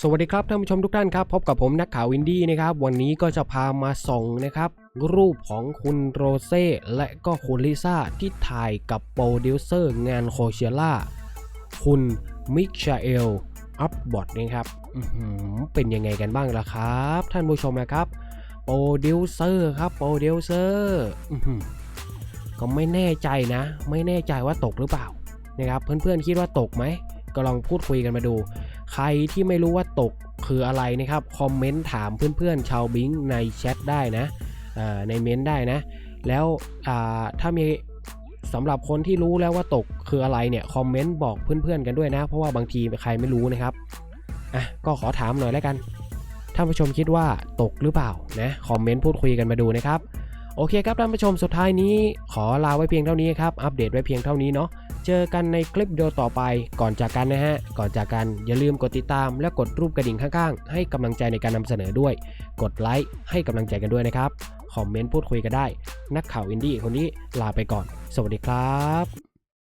สวัสดีครับท่านผู้ชมทุกท่านครับ พบกับผมนักข่าวอินดี้นะครับ วันนี้ก็จะพามาส่องนะครับ รูปของคุณโรเซ่และก็คุณลิซ่าที่ถ่ายกับโปรดิวเซอร์งานโคเชียล่าคุณมิชาเอลอัพบอดนะครับเป็นยังไงกันบ้างล่ะครับ ท่านผู้ชมนะครับโปรดิวเซอร์ครับโปรดิวเซอร์ก็ไม่แน่ใจนะ ไม่แน่ใจว่าตกหรือเปล่านะครับ เพื่อนๆคิดว่าตกไหมก็ลองพูดคุยกันมาดู ใครที่ไม่รู้ว่าตกคืออะไรนะครับ คอมเมนต์ถามเพื่อนๆ ชาวบิงในแชทได้นะในเม้นต์ได้นะ แล้วถ้ามีสำหรับคนที่รู้แล้วว่าตกคืออะไรเนี่ยคอมเมนต์บอกเพื่อนๆกันด้วยนะ เพราะว่าบางทีใครไม่รู้นะครับอะก็ขอถามหน่อยแล้วกันท่านผู้ชมคิดว่าตกหรือเปล่านะคอมเมนต์พูดคุยกันมาดูนะครับ โอเคครับท่านผู้ชมสุดท้ายนี้ ขอลาไว้เพียงเท่านี้ครับ อัปเดตไว้เพียงเท่านี้เนาะ เจอกันในคลิปเดียวต่อไป ก่อนจากกันนะฮะ ก่อนจากกันอย่าลืมกดติดตามและกดรูปกระดิ่งข้างๆ ให้กำลังใจในการนำเสนอด้วย กดไลค์ให้กำลังใจกันด้วยนะครับ คอมเมนต์พูดคุยกันได้ นักข่าวอินดี้คนนี้ลาไปก่อน สวัสดีครับ